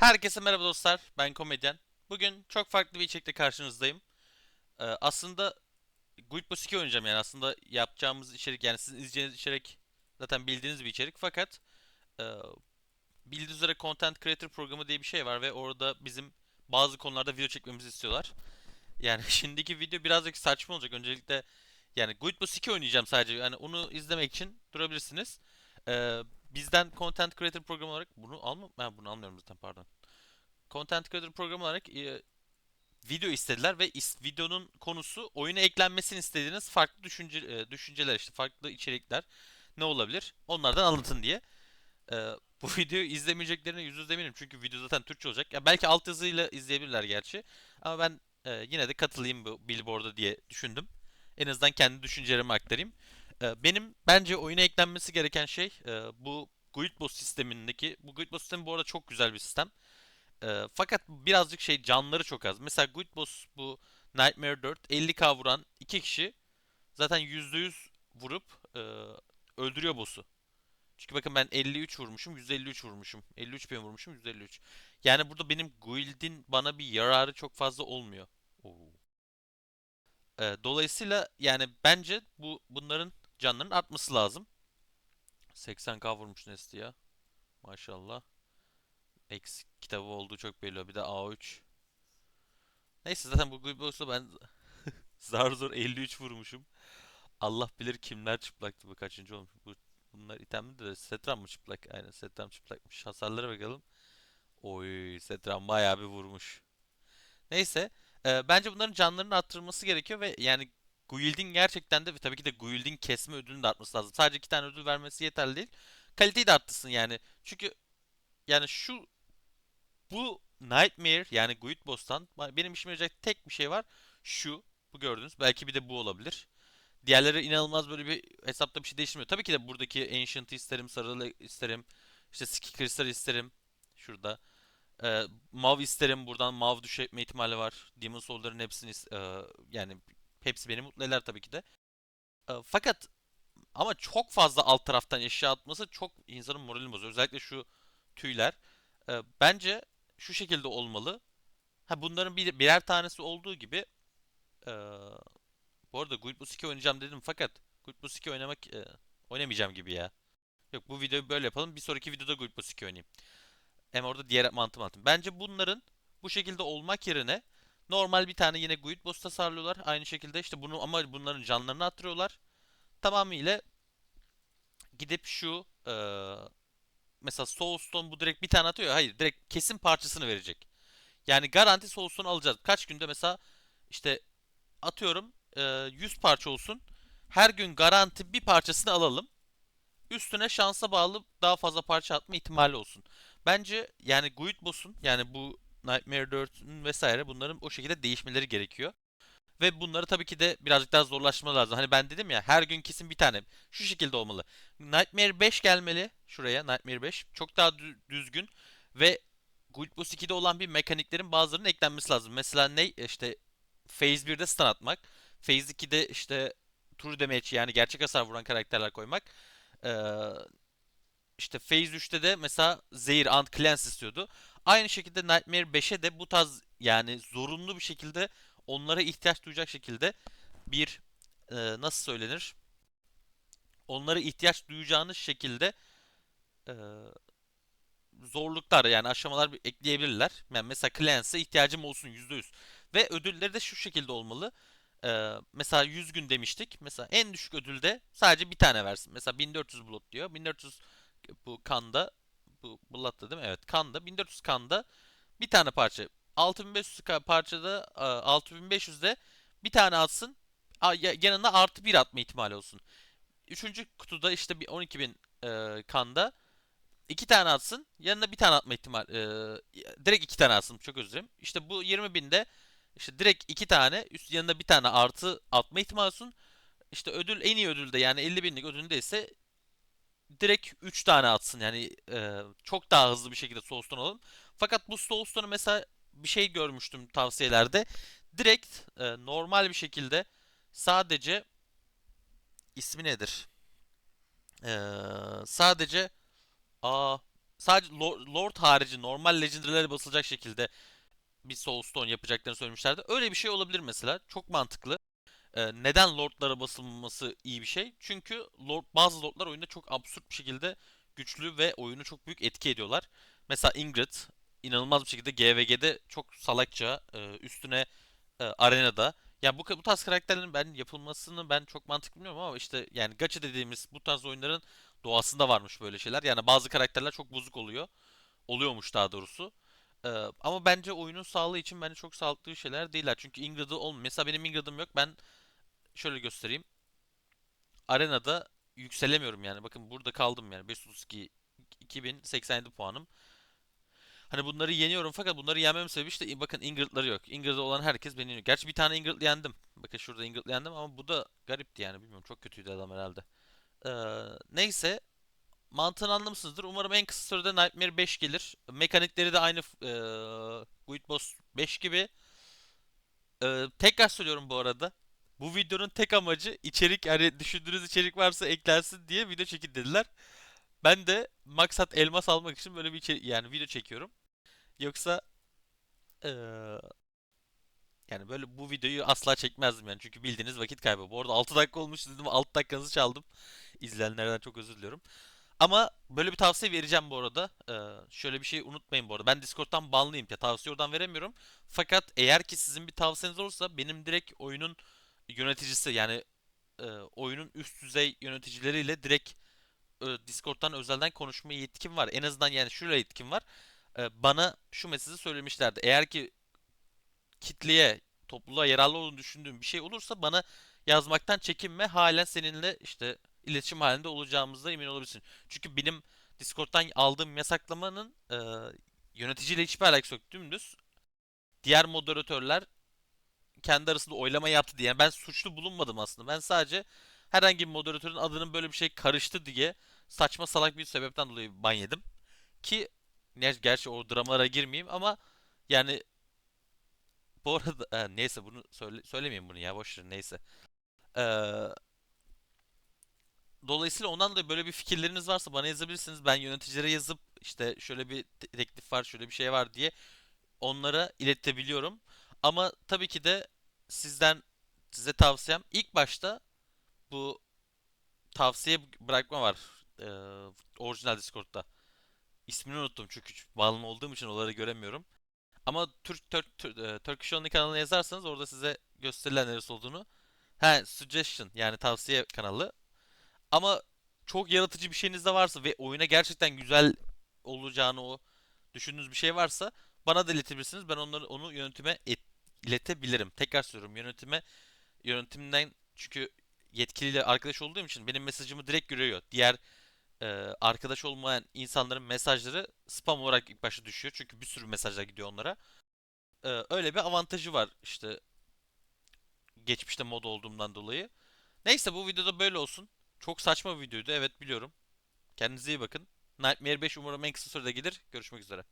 Herkese merhaba dostlar. Ben komedyen. Bugün çok farklı bir içerikle karşınızdayım. Ee, aslında Guild Boss 2 oynayacağım yani aslında yapacağımız içerik yani sizin izleyeceğiniz içerik zaten bildiğiniz bir içerik fakat e, bildiğiniz üzere Content Creator programı diye bir şey var ve orada bizim bazı konularda video çekmemizi istiyorlar. Yani şimdiki video birazcık saçma olacak. Öncelikle yani Guild Boss 2 oynayacağım sadece. Yani onu izlemek için durabilirsiniz. Ee, bizden Content Creator programı olarak bunu alma ben bunu almıyorum zaten pardon. Content Creator programı olarak e, video istediler ve is- videonun konusu oyuna eklenmesini istediğiniz farklı düşünce e, düşünceler işte farklı içerikler ne olabilir? Onlardan anlatın diye. E, bu videoyu izlemeyeceklerine yüz yüze eminim çünkü video zaten Türkçe olacak. Ya belki altyazıyla izleyebilirler gerçi. Ama ben e, yine de katılayım bu billboard'a diye düşündüm. En azından kendi düşüncelerimi aktarayım. E, benim bence oyuna eklenmesi gereken şey e, bu Guild Boss sistemindeki bu Guild Boss sistemi bu arada çok güzel bir sistem. Ee, fakat birazcık şey canları çok az. Mesela Guild Boss bu Nightmare 4 50k vuran iki kişi zaten %100 vurup e, öldürüyor boss'u. Çünkü bakın ben 53 vurmuşum, 153 vurmuşum. 53 bin vurmuşum, 153. Yani burada benim guild'in bana bir yararı çok fazla olmuyor. Oo. Ee, dolayısıyla yani bence bu bunların canlarının artması lazım. 80k vurmuş Nesti ya. Maşallah. Eksik kitabı olduğu çok belli. Bir de A3. Neyse zaten bu Guibos'la ben zar zor 53 vurmuşum. Allah bilir kimler çıplaktı bu kaçıncı olmuş. Bu, bunlar itemli de Setram mı çıplak? Aynen Setram çıplakmış. Hasarlara bakalım. Oy Setram bayağı bir vurmuş. Neyse. e, bence bunların canlarını arttırılması gerekiyor ve yani Guild'in gerçekten de ve tabii ki de Guild'in kesme ödülünü de artması lazım. Sadece iki tane ödül vermesi yeterli değil. Kaliteyi de arttırsın yani. Çünkü yani şu bu Nightmare yani Guild Boss'tan benim işime yarayacak tek bir şey var. Şu. Bu gördünüz. Belki bir de bu olabilir. Diğerleri inanılmaz böyle bir hesapta bir şey değiştirmiyor. Tabii ki de buradaki Ancient'ı isterim, Sarılı isterim. İşte Ski Crystal isterim. Şurada. Ee, Mav isterim buradan. Mav düşme ihtimali var. Demon Soul'ların hepsini e, yani hepsi beni mutlu eder tabii ki de. E, fakat ama çok fazla alt taraftan eşya atması çok insanın moralini bozuyor. Özellikle şu tüyler. E, bence şu şekilde olmalı. Ha bunların bir, birer tanesi olduğu gibi e, bu arada Guild Wars 2 oynayacağım dedim fakat Guild Wars 2 oynamak e, oynamayacağım gibi ya. Yok bu videoyu böyle yapalım. Bir sonraki videoda Guild Wars 2 oynayayım. Hem orada diğer mantığım anlatayım. Bence bunların bu şekilde olmak yerine normal bir tane yine Guild Boss tasarlıyorlar. Aynı şekilde işte bunu ama bunların canlarını arttırıyorlar. Tamamıyla gidip şu e, mesela Soulstone bu direkt bir tane atıyor. Hayır, direkt kesim parçasını verecek. Yani garanti Soulstone alacağız. Kaç günde mesela işte atıyorum e, 100 parça olsun. Her gün garanti bir parçasını alalım. Üstüne şansa bağlı daha fazla parça atma ihtimali olsun. Bence yani Guild Boss'un yani bu Nightmare 4'ün vesaire bunların o şekilde değişmeleri gerekiyor. Ve bunları tabii ki de birazcık daha zorlaştırmaları lazım. Hani ben dedim ya her gün kesin bir tane. Şu şekilde olmalı. Nightmare 5 gelmeli şuraya. Nightmare 5. Çok daha dü- düzgün ve Guild Wars 2'de olan bir mekaniklerin bazılarının eklenmesi lazım. Mesela ne? İşte Phase 1'de stun atmak. Phase 2'de işte true damage yani gerçek hasar vuran karakterler koymak. Ee, işte Phase 3'te de mesela Zehir, Ant, Cleanse istiyordu. Aynı şekilde Nightmare 5'e de bu tarz yani zorunlu bir şekilde onlara ihtiyaç duyacak şekilde bir e, nasıl söylenir? Onlara ihtiyaç duyacağınız şekilde e, zorluklar yani aşamalar ekleyebilirler. Yani mesela Cleanse'e ihtiyacım olsun %100. Ve ödülleri de şu şekilde olmalı. E, mesela 100 gün demiştik. Mesela en düşük ödülde sadece bir tane versin. Mesela 1400 blood diyor. 1400 bu kanda bu Blood'da değil mi? Evet kanda 1400 kanda bir tane parça. 6500 ka- parçada e, 6500'de bir tane atsın. Yanına artı bir atma ihtimali olsun. Üçüncü kutuda işte bir 12.000 e, kanda iki tane atsın. Yanına bir tane atma ihtimal. e, direkt iki tane atsın. Çok özür dilerim. İşte bu 20.000'de işte direkt iki tane üst yanına bir tane artı atma ihtimali olsun. İşte ödül en iyi ödülde yani 50 binlik ödülünde ise direkt 3 tane atsın. Yani e, çok daha hızlı bir şekilde Soulstone alın. Fakat bu Soulstone'u mesela bir şey görmüştüm tavsiyelerde. Direkt e, normal bir şekilde sadece ismi nedir? E, sadece aa sadece Lord harici normal legendary'lere basılacak şekilde bir Soulstone yapacaklarını söylemişlerdi. Öyle bir şey olabilir mesela. Çok mantıklı. Ee, neden Lord'lara basılması iyi bir şey? Çünkü Lord, bazı Lord'lar oyunda çok absürt bir şekilde güçlü ve oyunu çok büyük etki ediyorlar. Mesela Ingrid inanılmaz bir şekilde GVG'de çok salakça e, üstüne e, arenada ya bu bu tarz karakterlerin ben yapılmasını ben çok mantıklı bilmiyorum ama işte yani gacha dediğimiz bu tarz oyunların doğasında varmış böyle şeyler. Yani bazı karakterler çok bozuk oluyor. Oluyormuş daha doğrusu. Ee, ama bence oyunun sağlığı için bence çok sağlıklı şeyler değiller. Çünkü Ingrid'i olmuyor. Mesela benim Ingrid'im yok. Ben şöyle göstereyim. Arenada yükselemiyorum yani. Bakın burada kaldım yani. 532 2087 puanım. Hani bunları yeniyorum fakat bunları yenmem sebebi işte bakın Ingrid'ları yok. Ingrid'de olan herkes beni yeniyor. Gerçi bir tane Ingrid yendim. Bakın şurada Ingrid yendim ama bu da garipti yani. Bilmiyorum çok kötüydü adam herhalde. Ee, neyse mantığını anlamışsınızdır. Umarım en kısa sürede Nightmare 5 gelir. Mekanikleri de aynı eee Guild Boss 5 gibi. Eee, tekrar söylüyorum bu arada. Bu videonun tek amacı içerik hani düşündüğünüz içerik varsa eklensin diye video çekin dediler. Ben de maksat elmas almak için böyle bir içerik yani video çekiyorum. Yoksa eee, yani böyle bu videoyu asla çekmezdim yani çünkü bildiğiniz vakit kaybı. Bu arada 6 dakika olmuş dedim 6 dakikanızı çaldım. İzleyenlerden çok özür diliyorum. Ama böyle bir tavsiye vereceğim bu arada. Ee, şöyle bir şey unutmayın bu arada. Ben Discord'dan banlıyım ya tavsiye oradan veremiyorum. Fakat eğer ki sizin bir tavsiyeniz olursa benim direkt oyunun yöneticisi yani e, oyunun üst düzey yöneticileriyle direkt e, Discord'dan özelden konuşma yetkim var. En azından yani şöyle yetkim var. E, bana şu mesajı söylemişlerdi. Eğer ki kitleye, topluluğa yararlı olduğunu düşündüğüm bir şey olursa bana yazmaktan çekinme. Halen seninle işte iletişim halinde olacağımızda emin olabilirsin. Çünkü benim Discord'dan aldığım yasaklamanın e, yöneticiyle hiçbir alakası yok. Dümdüz diğer moderatörler kendi arasında oylama yaptı diye. Yani ben suçlu bulunmadım aslında. Ben sadece herhangi bir moderatörün adının böyle bir şey karıştı diye saçma salak bir sebepten dolayı ban yedim. Ki gerçi o dramalara girmeyeyim ama yani bu arada e, neyse bunu söyle, söylemeyeyim bunu ya boş ver neyse. Ee, dolayısıyla ondan dolayı böyle bir fikirleriniz varsa bana yazabilirsiniz. Ben yöneticilere yazıp işte şöyle bir te- teklif var, şöyle bir şey var diye onlara iletebiliyorum. Ama tabii ki de sizden size tavsiyem ilk başta bu tavsiye bırakma var. Ee, orijinal Discord'da. İsmini unuttum çünkü bağımlı olduğum için onları göremiyorum. Ama Türk Türk Tür- e, Turkish Only kanalına yazarsanız orada size gösterilen neresi olduğunu. He, suggestion yani tavsiye kanalı. Ama çok yaratıcı bir şeyiniz de varsa ve oyuna gerçekten güzel olacağını o düşündüğünüz bir şey varsa bana da iletebilirsiniz. Ben onları onu yönetime et- iletebilirim. Tekrar söylüyorum yönetime yönetimden çünkü yetkiliyle arkadaş olduğum için benim mesajımı direkt görüyor. Diğer e, arkadaş olmayan insanların mesajları spam olarak ilk başta düşüyor. Çünkü bir sürü mesajlar gidiyor onlara. E, öyle bir avantajı var işte geçmişte mod olduğumdan dolayı. Neyse bu videoda böyle olsun. Çok saçma bir videoydu evet biliyorum. Kendinize iyi bakın. Nightmare 5 umarım en kısa sürede gelir. Görüşmek üzere.